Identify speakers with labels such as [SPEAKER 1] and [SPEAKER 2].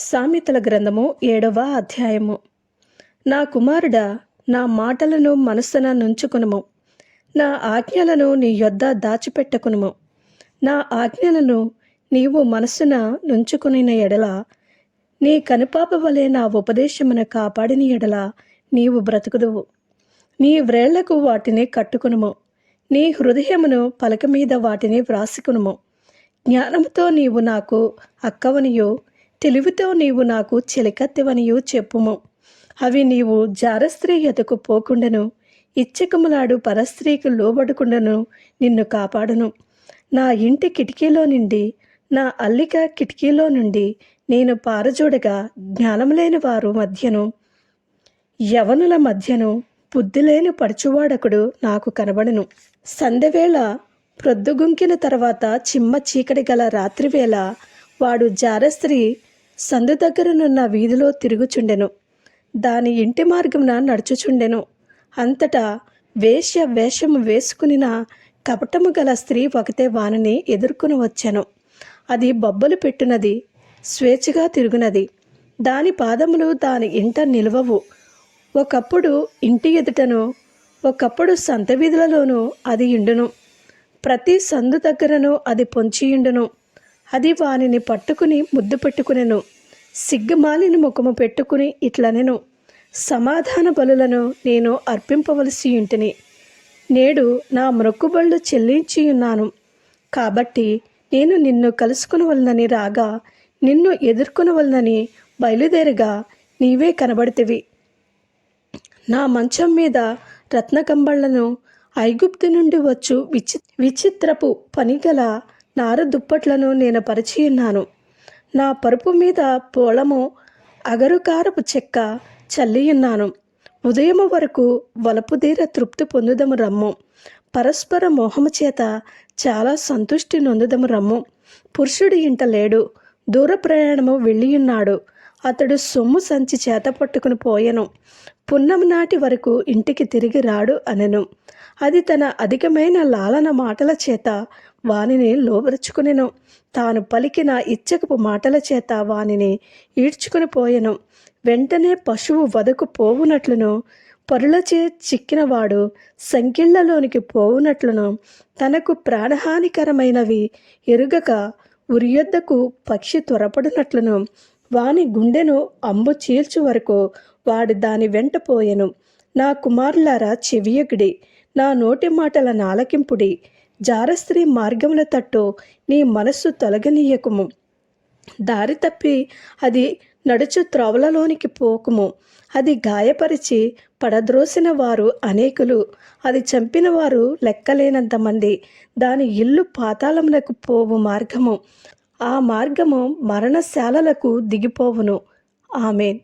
[SPEAKER 1] సామెతల గ్రంథము ఏడవ అధ్యాయము. నా కుమారుడా నా మాటలను మనస్సున నుంచుకునుము. నా ఆజ్ఞలను నీ యొద్ద దాచిపెట్టుకునుము. నా ఆజ్ఞలను నీవు మనస్సున నుంచుకునిన ఎడల నీ కనుపాప వలె నా ఉపదేశమును కాపాడిన ఎడల నీవు బ్రతుకుదువు. నీ వ్రేళ్ళకు వాటిని కట్టుకునుము. నీ హృదయమును పలక మీద వాటిని వ్రాసుకునుము. జ్ఞానంతో నీవు నాకు అక్కవనియు. తెలివితో నీవు నాకు చెలికత్తెవనియు చెప్పుము. అవి నీవు జారస్త్రీ ఎతకు పోకుండను. ఇచ్చకములాడు పరస్త్రీకి లోబడకుండాను నిన్ను కాపాడును. నా ఇంటి కిటికీలో నుండి నా అల్లిక కిటికీలో నుండి నేను పారజూడగా జ్ఞానం లేని వారు మధ్యను. యవనుల మధ్యను బుద్ధి లేని పడుచువాడకుడు నాకు కనబడును. సందెవేళ ప్రొద్దుగుంకిన తర్వాత చిమ్మ చీకటి గల రాత్రివేళ వాడు జారస్త్రీ సందు దగ్గరనున్న వీధిలో తిరుగుచుండెను. దాని ఇంటి మార్గమున నడుచుచుండెను. అంతటా వేశ్య వేషము వేసుకునిన కపటము గల స్త్రీ ఒకతే వానిని ఎదుర్కొని వచ్చాను. అది బొబ్బలు పెట్టునది స్వేచ్ఛగా తిరుగునది. దాని పాదములు దాని ఇంట నిలవవు. ఒకప్పుడు ఇంటి ఎదుటను ఒకప్పుడు సంత వీధులలోనూ అది ఇండును. ప్రతి సందు దగ్గరను అది పొంచియుండును. అది వానిని పట్టుకుని ముద్దు పెట్టుకునెను. సిగ్గుమాలిని ముఖము పెట్టుకుని ఇట్లనెను. సమాధాన బలులను నేను అర్పింపవలసి ఇంటిని నేడు నా మృక్కుబళ్ళు చెల్లించి ఉన్నాను కాబట్టి నేను నిన్ను కలుసుకునవలనని రాగా నిన్ను ఎదుర్కొనవలనని బయలుదేరగా నీవే కనబడితివి. నా మంచం మీద రత్నకంబళ్ళను ఐగుప్తు నుండి వచ్చు విచి విచిత్రపు పనిగల నార దుప్పట్లను నేను పరిచియున్నాను. నా పరుపు మీద పూలము అగరుకారపు చెక్క చల్లియున్నాను. ఉదయము వరకు వలపుదీర తృప్తి పొందుదము రమ్ము. పరస్పర మోహము చేత చాలా సంతుష్టి నొందుదము రమ్ము. పురుషుడు ఇంట లేడు దూర ప్రయాణము వెళ్ళియున్నాడు. అతడు సొమ్ము సంచి చేత పట్టుకుని పోయెను. పున్నమి నాటి వరకు ఇంటికి తిరిగి రాడు అనెను. అది తన అధికమైన లాలన మాటల చేత వానిని లోబరుచుకునెను. తాను పలికిన ఇచ్చకపు మాటల చేత వానిని ఈడ్చుకుని పోయెను. వెంటనే పశువు వదకు పోవునట్లును పరులచే చిక్కినవాడు సంకిళ్ళలోనికి పోవునట్లును. తనకు ప్రాణహానికరమైనవి ఎరుగక ఉరియొద్దకు పక్షి త్వరపడినట్లును. వాని గుండెను అంబు చీల్చు వరకు వాడు దాని వెంట పోయెను. నా కుమారులారా చెవియగుడి నా నోటి మాటల నాలకింపుడి జారస్త్రీ మార్గముల తట్టు నీ మనస్సు తొలగనీయకుము. దారి తప్పి అది నడుచు త్రోవలలోనికి పోకుము. అది గాయపరిచి పడద్రోసిన వారు అనేకులు అది చంపిన వారు లెక్కలేనంతమంది దాని ఇల్లు పాతాళములకు పోవు మార్గము. ఆ మార్గము మరణశాలలకు దిగిపోవును. ఆమెన్.